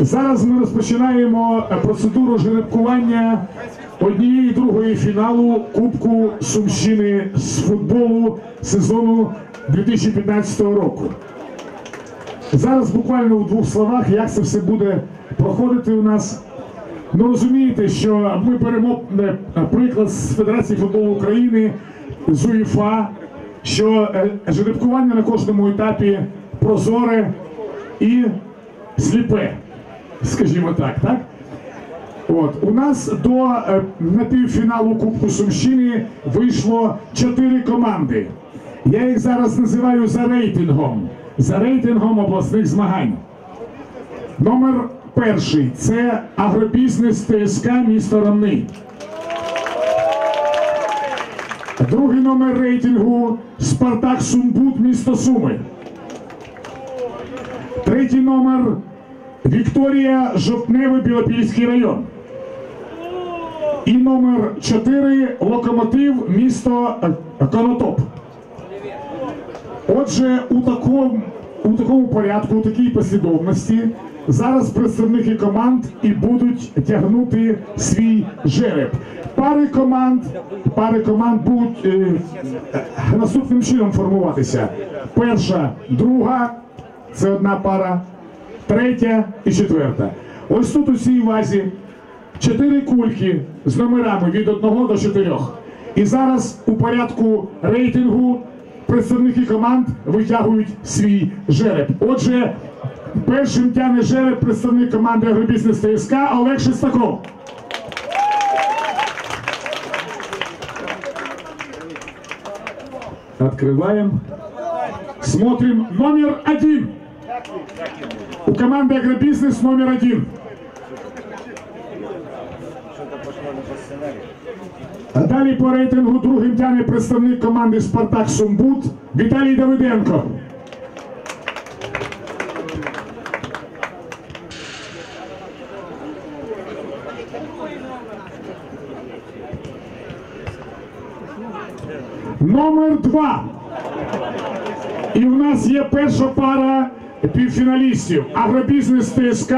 Зараз ми розпочинаємо е, процедуру жеребкування однієї другої фіналу Кубку Сумщини з футболу сезону 2015 року. Зараз буквально у двох словах, як це все буде проходити у нас. Ну розумієте, що ми беремо е, приклад з Федерації футболу України, з УЄФА, що е, жеребкування на кожному етапі прозоре і сліпе, скажімо так, так? От у нас до е, напівфіналу Кубку Сумщини вийшло чотири команди. Я їх зараз називаю за рейтингом, за рейтингом обласних змагань. Номер перший це агробізнес ТСК місто Ромни. Другий номер рейтингу Спартак Сумбут місто Суми. Третій номер Вікторія Жовтневе Білопільський район. І номер 4 Локомотив місто Конотоп. Отже, у такому, у такому порядку, у такій послідовності зараз представники команд і будуть тягнути свій жереб. Пари команд, пари команд будуть е, наступним чином формуватися. Перша, друга це одна пара, третя і четверта. Ось тут у цій вазі чотири кульки з номерами від 1 до 4. І зараз у порядку рейтингу представники команд витягують свій жереб. Отже, першим тягне жереб представник команди Агробізнес ТСК Олег Шестаков. Открываем. Смотрим номер один. У команды Агробизнес номер один. Далі по рейтингу другим тягне представник команди Спартак Сумбут Віталій Давиденко. Номер два. І в нас є перша пара півфіналістів. Агробізнес ТСК,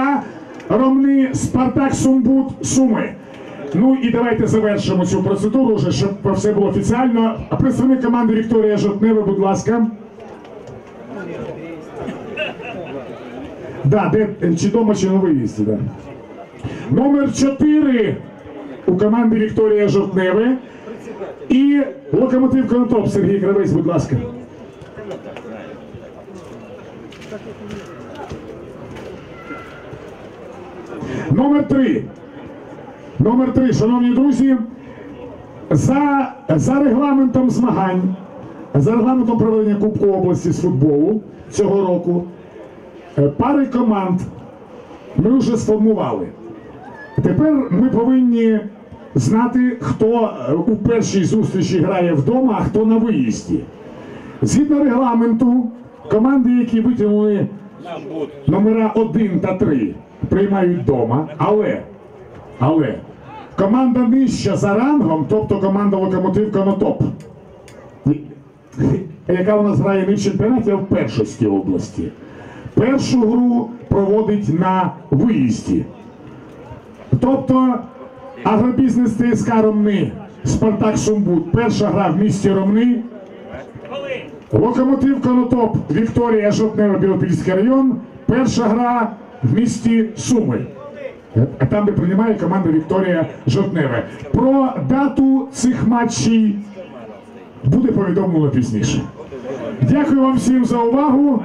Ромни, Спартак Сумбут, Суми. Ну і давайте завершимо цю процедуру, вже, щоб все було офіціально. А представник команди Вікторія Жовтнева, будь ласка. Да, де, чи дома, чи на виїзді, да. Номер 4 у команди Вікторія Жовтневе. І локомотив Конотоп Сергій Кравець, будь ласка. Номер 3. Номер 3, шановні друзі, за, за регламентом змагань, за регламентом проведення Кубку області з футболу цього року, е, пари команд ми вже сформували. Тепер ми повинні знати, хто е, у першій зустрічі грає вдома, а хто на виїзді. Згідно регламенту, команди, які витягнули номера 1 та 3, приймають вдома, але, але команда нижча за рангом, тобто команда Локомотив Конотоп, яка у нас грає в чемпіонаті, в першості області. Першу гру проводить на виїзді. Тобто агробізнес ТСК Ромни, Спартак Сумбут. Перша гра в місті Ромни. Локомотив Конотоп, Вікторія Жовтнева, Білопільський район. Перша гра в місті Суми. А там, де приймає команда Вікторія Жовтневе. Про дату цих матчів буде повідомлено пізніше. Дякую вам всім за увагу.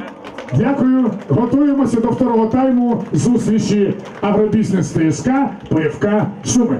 Дякую. Готуємося до второго тайму зустрічі Агробізнес ТСК ПФК Суми.